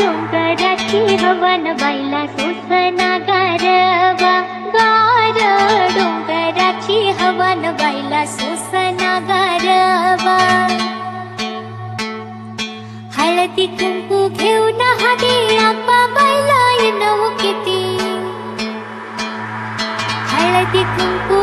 डोंगराची हवन बैला सोसना गारवा गार डोंगराची हवन बैला सोसना गारवा हळदी कुंकू घेऊन हवी आप्पा बाईला येणं किती हळदी कुंकू